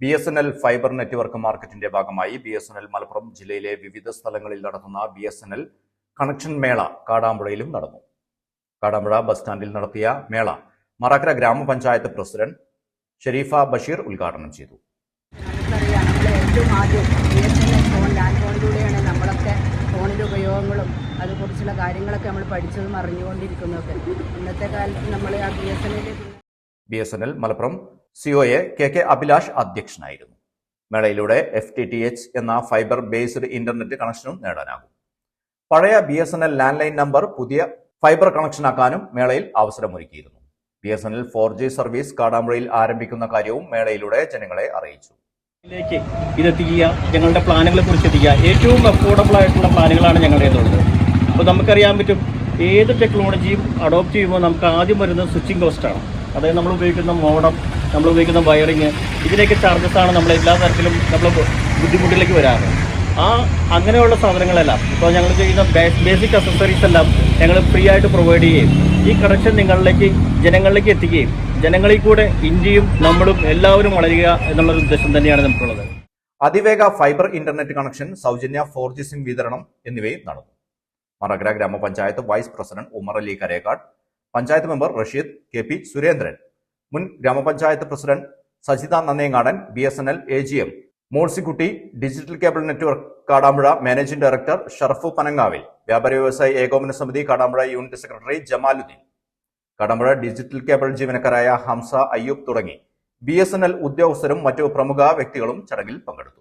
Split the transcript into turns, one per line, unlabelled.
B S N L fibre network മാർക്കറ്റിന്റെ ഭാഗമായി B S N L Malappuram ജില്ലയിലെ വിവിധ സ്ഥലങ്ങളിൽ നടത്തുന്ന B S N L connection mela കാടാമ്പുഴയിലും നടന്നു. കാടാമ്പുഴ ബസ് സ്റ്റാൻഡിൽ നടത്തിയ മേള മറക്കര ഗ്രാമപഞ്ചായത്ത് പ്രസിഡന്റ് ഷെരീഫ ബഷീർ ഉദ്ഘാടനം ചെയ്തു.
ഏറ്റവും ആദ്യം B S N L phone land ഫോണിലൂടെയാണ് നമ്മളൊക്കെ ഫോണിന്റെ ഉപയോഗങ്ങളും അതുകുറിച്ചുള്ള കാര്യങ്ങളൊക്കെ നമ്മൾ പഠിച്ചതും അറിഞ്ഞുകൊണ്ടിരിക്കുന്നതൊക്കെ. ഇന്നത്തെ കാലത്ത് നമ്മൾ ആ B S N L
B S N L Malappuram CO A K K Abhilash അധ്യക്ഷനായിരുന്നു. മേളയിലൂടെ എഫ് ടി ടി എച്ച് എന്ന ഫൈബർ ബേസ്ഡ് ഇന്റർനെറ്റ് കണക്ഷനും നേടാനാകും. പഴയ B S N L land line number പുതിയ ഫൈബർ കണക്ഷനാക്കാനും മേളയിൽ അവസരമൊരുക്കിയിരുന്നു. B S N L four G service കാടാമ്പുഴയിൽ ആരംഭിക്കുന്ന കാര്യവും മേളയിലൂടെ ജനങ്ങളെ അറിയിച്ചു.
ഞങ്ങളുടെ പ്ലാനുകളെ കുറിച്ച് എത്തിക്കുക ഏറ്റവും അഫോർഡബിൾ ആയിട്ടുള്ള പ്ലാനുകളാണ് ഞങ്ങളുടെ അപ്പോൾ നമുക്കറിയാൻ പറ്റും ഏത് ടെക്നോളജിയും അഡോപ്റ്റ് ചെയ്യുമ്പോൾ നമുക്ക് ആദ്യം വരുന്നത് സ്വിച്ചിങ് കോസ്റ്റാണ് അതായത് നമ്മൾ ഉപയോഗിക്കുന്ന മോഡം നമ്മൾ ഉപയോഗിക്കുന്ന വയറിങ് ഇതിലേക്ക് ആണ് നമ്മൾ എല്ലാ തരത്തിലും നമ്മൾ ബുദ്ധിമുട്ടിലേക്ക് വരാറ്. ആ അങ്ങനെയുള്ള സാധനങ്ങളെല്ലാം ഇപ്പോൾ ഞങ്ങൾ ചെയ്യുന്ന ബേസിക് അസസറീസ് എല്ലാം ഞങ്ങൾ ഫ്രീ ആയിട്ട് പ്രൊവൈഡ് ചെയ്യുകയും ഈ കണക്ഷൻ നിങ്ങളിലേക്ക് ജനങ്ങളിലേക്ക് എത്തിക്കുകയും ജനങ്ങളിൽ കൂടെ ഇന്ത്യയും നമ്മളും എല്ലാവരും വളരുക എന്നുള്ളൊരു ഉദ്ദേശം തന്നെയാണ് നമുക്കുള്ളത്.
അതിവേഗ ഫൈബർ ഇന്റർനെറ്റ് കണക്ഷൻ സൗജന്യ ഫോർ ജി സിം വിതരണം എന്നിവയും നടന്നു. മറഗ്ര ഗ്രാമപഞ്ചായത്ത് vice president Umar Ali Karekkad panchayat member Rasheed K P Surendran. മുൻ ഗ്രാമപഞ്ചായത്ത് president Sajitha Nannengadan B S N L A G M. Digital cable network Kadampuzha managing director Sharfu Panangavil. വ്യാപാര വ്യവസായ ഏകോപന സമിതി Kadampuzha unit secretary Jamaluddin. Kadampuzha digital cable ജീവനക്കാരായ Hamza Ayyub തുടങ്ങി. B ഉദ്യോഗസ്ഥരും മറ്റു പ്രമുഖ വ്യക്തികളും ചടങ്ങിൽ പങ്കെടുത്തു.